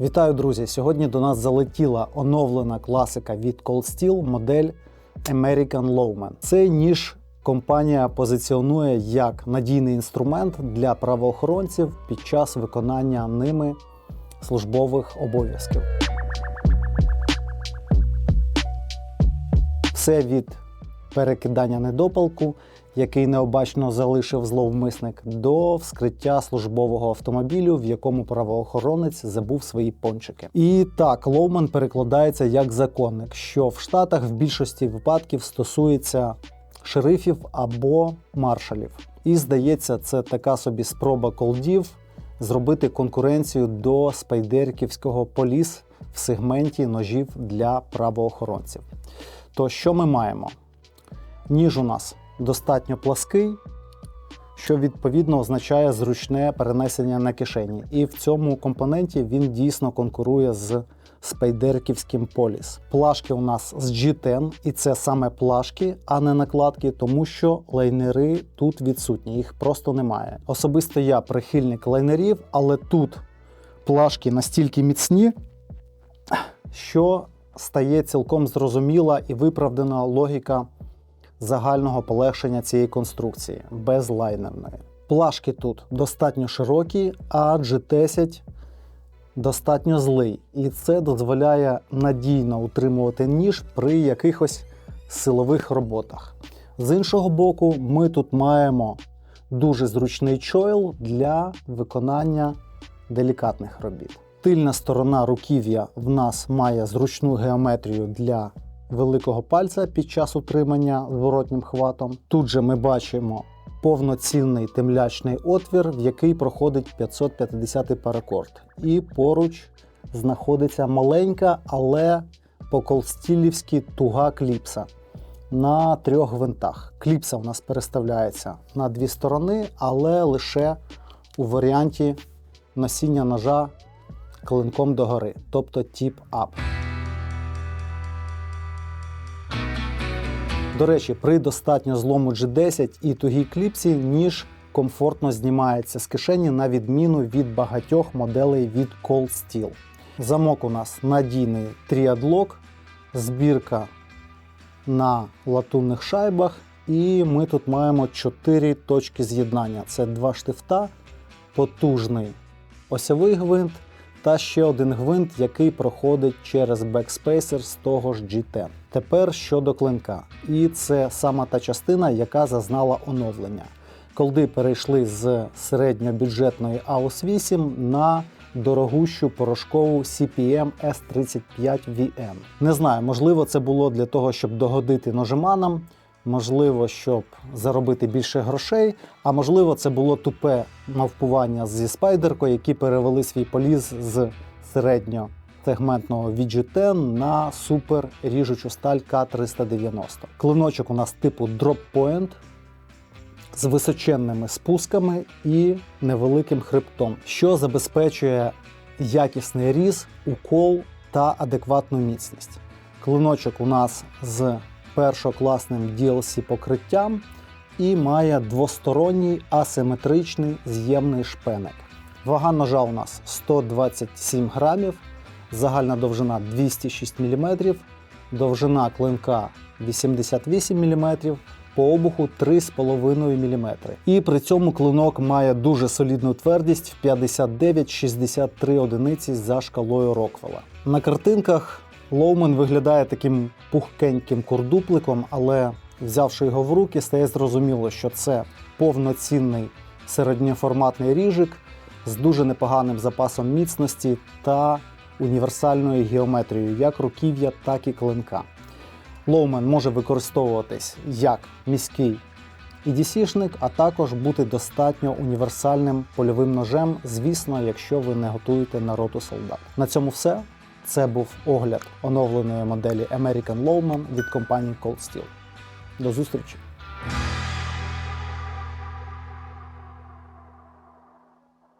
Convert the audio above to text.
Вітаю, друзі! Сьогодні до нас залетіла оновлена класика від Cold Steel модель American Lowman. Цей ніж компанія позиціонує як надійний інструмент для правоохоронців під час виконання ними службових обов'язків. Все від перекидання недопалку, який необачно залишив зловмисник, до вскриття службового автомобілю, в якому правоохоронець забув свої пончики. І так, Лоуман перекладається як законник, що в Штатах в більшості випадків стосується шерифів або маршалів. І здається, це така собі спроба колдів зробити конкуренцію до спайдерківського поліс в сегменті ножів для правоохоронців. То що ми маємо? Ніж у нас достатньо плаский, що відповідно означає зручне перенесення на кишені. І в цьому компоненті він дійсно конкурує з спайдерківським поліс. Плашки у нас з G10, і це саме плашки, а не накладки, тому що лайнери тут відсутні, їх просто немає. Особисто я прихильник лайнерів, але тут плашки настільки міцні, що стає цілком зрозуміла і виправдана логіка загального полегшення цієї конструкції без лайнерної. Плашки тут достатньо широкі, а G10 достатньо злий, і це дозволяє надійно утримувати ніж при якихось силових роботах. З іншого боку, ми тут маємо дуже зручний чойл для виконання делікатних робіт. Тильна сторона руків'я в нас має зручну геометрію для великого пальця під час утримання зворотнім хватом. Тут же ми бачимо повноцінний темлячний отвір, в який проходить 550 паракорд. І поруч знаходиться маленька, але по-колстілівськи туга кліпса на трьох гвинтах. Кліпса у нас переставляється на дві сторони, але лише у варіанті носіння ножа клинком догори, тобто тіп-ап. До речі, при достатньо злому G10 і тугій кліпсі ніж комфортно знімається з кишені на відміну від багатьох моделей від Cold Steel. Замок у нас надійний Triad збірка на латунних шайбах, і ми тут маємо 4 точки з'єднання. Це два штифта, потужний осьовий гвинт та ще один гвинт, який проходить через бекспейсер з того ж G10. Тепер щодо клинка. І це сама та частина, яка зазнала оновлення. Колди перейшли з середньобюджетної AUS 8 на дорогущу порошкову CPM S35VM. Не знаю, можливо, це було для того, щоб догодити ножеманам, можливо, щоб заробити більше грошей, а можливо, це було тупе мавпування зі спайдеркою, які перевели свій поліз з середньо сегментного VG10 на супер ріжучу сталь К390. Клиночок у нас типу Point з височенними спусками і невеликим хребтом, що забезпечує якісний різ, укол та адекватну міцність. Клиночок у нас з першокласним DLC покриттям і має двосторонній асиметричний з'ємний шпеник. Вага ножа у нас 127 грамів, загальна довжина 206 мм, довжина клинка 88 мм, по обуху 3,5 мм. І при цьому клинок має дуже солідну твердість в 59-63 одиниці за шкалою Роквелла. На картинках Лоумен виглядає таким пухкеньким курдупликом, але взявши його в руки, стає зрозуміло, що це повноцінний середньоформатний ріжик з дуже непоганим запасом міцності та універсальною геометрією як руків'я, так і клинка. Лоумен може використовуватись як міський EDC-шник, а також бути достатньо універсальним польовим ножем, звісно, якщо ви не готуєте на роту солдат. На цьому все. Це був огляд оновленої моделі American Lowman від компанії Cold Steel. До зустрічі!